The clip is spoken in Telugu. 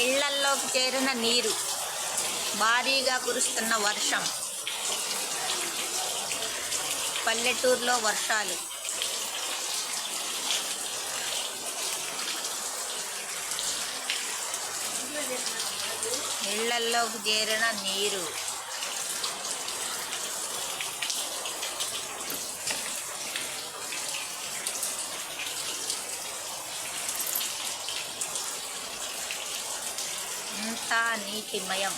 ఇళ్ళల్లోకి చేరిన నీరు భారీగా కురుస్తున్న వర్షం. పల్లెటూరులో వర్షాలు. ఇళ్ళల్లోకి చేరిన నీరు. Saan ikin mayang?